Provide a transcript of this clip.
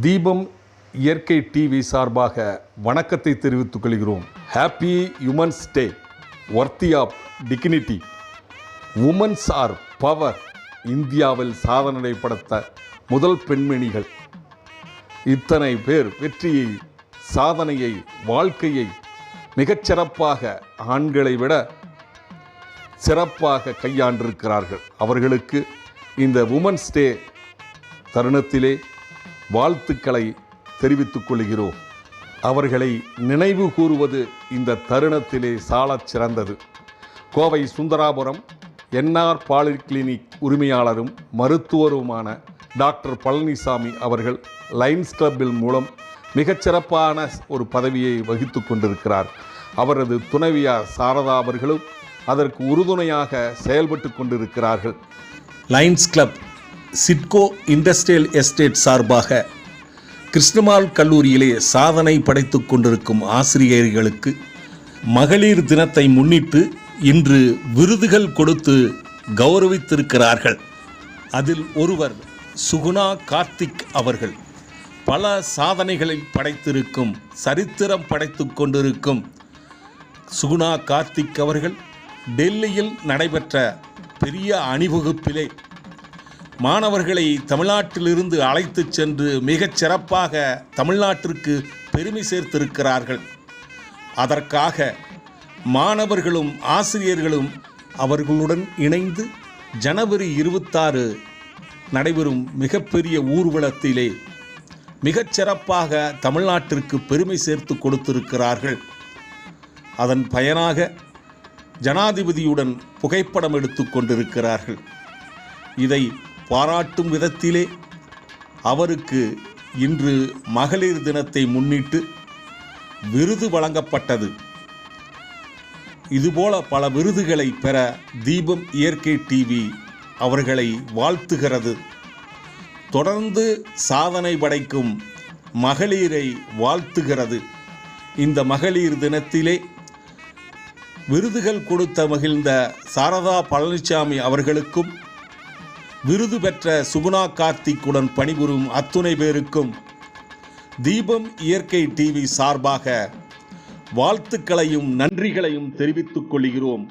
தீபம் இயற்கை டிவி சார்பாக வணக்கத்தை தெரிவித்துக் கொள்கிறோம். Happy women's day worthy of dignity women's are power இந்தியாவில் சாதனை படுத்த முதல் பெண்மணிகள். இத்தனை பேர் வெற்றியை சாதனையை வாழ்க்கையை மிகச்சிறப்பாக ஆண்களை விட சிறப்பாக கையாண்டிருக்கிறார்கள். அவர்களுக்கு இந்த உமன்ஸ் டே தருணத்திலே வாழ்த்துக்களை தெரிவித்துக் கொள்கிறோம். அவர்களை நினைவு கூறுவது இந்த தருணத்திலே சாலச் சிறந்தது. கோவை சுந்தராபுரம் என்ஆர் பாலிகிளினிக் உரிமையாளரும் மருத்துவருமான டாக்டர் பழனிசாமி அவர்கள் லைன்ஸ் கிளப்பில் மூலம் மிகச்சிறப்பான ஒரு பதவியை வகித்து கொண்டிருக்கிறார். அவரது துணைவியார் சாரதா அவர்களும் அதற்கு உறுதுணையாக செயல்பட்டு கொண்டிருக்கிறார்கள். Lions club SIDCO industrial estate சார்பாக கிருஷ்ணமால் கல்லூரியிலே சாதனை படைத்து கொண்டிருக்கும் ஆசிரியர்களுக்கு மகளிர் தினத்தை முன்னிட்டு இன்று விருதுகள் கொடுத்து கௌரவித்திருக்கிறார்கள். அதில் ஒருவர் சுகுணா கார்த்திக் அவர்கள். பல சாதனைகளை படைத்திருக்கும் சரித்திரம் படைத்து கொண்டிருக்கும் சுகுணா கார்த்திக் அவர்கள் டெல்லியில் நடைபெற்ற பெரிய அணிவகுப்பிலே மாணவர்களை தமிழ்நாட்டிலிருந்து அழைத்துச் சென்று மிகச் சிறப்பாக தமிழ்நாட்டிற்கு பெருமை சேர்த்திருக்கிறார்கள். அதற்காக மாணவர்களும் ஆசிரியர்களும் அவர்களுடன் இணைந்து ஜனவரி இருபத்தாறு நடைபெறும் மிகப்பெரிய ஊர்வலத்திலே மிகச் சிறப்பாக தமிழ்நாட்டிற்கு பெருமை சேர்த்து கொடுத்திருக்கிறார்கள். அதன் பயனாக ஜனாதிபதியுடன் புகைப்படம் எடுத்து கொண்டிருக்கிறார்கள். இதை பாராட்டும் விதத்திலே அவருக்கு இன்று மகளிர் தினத்தை முன்னிட்டு விருது வழங்கப்பட்டது. இதுபோல பல விருதுகளை பெற தீபம் இயற்கை டிவி அவர்களை வாழ்த்துகிறது. தொடர்ந்து சாதனை படைக்கும் மகளிரை வாழ்த்துகிறது. இந்த மகளிர் தினத்திலே விருதுகள் கொடுத்த மகிழ்ந்த சாரதா பழனிசாமி அவர்களுக்கும் விருது பெற்ற சுகுணா கார்த்திக்குடன் பணிபுரியும் அத்துணை பேருக்கும் தீபம் இயற்கை டிவி சார்பாக வாழ்த்துக்களையும் நன்றிகளையும் தெரிவித்துக் கொள்கிறோம்.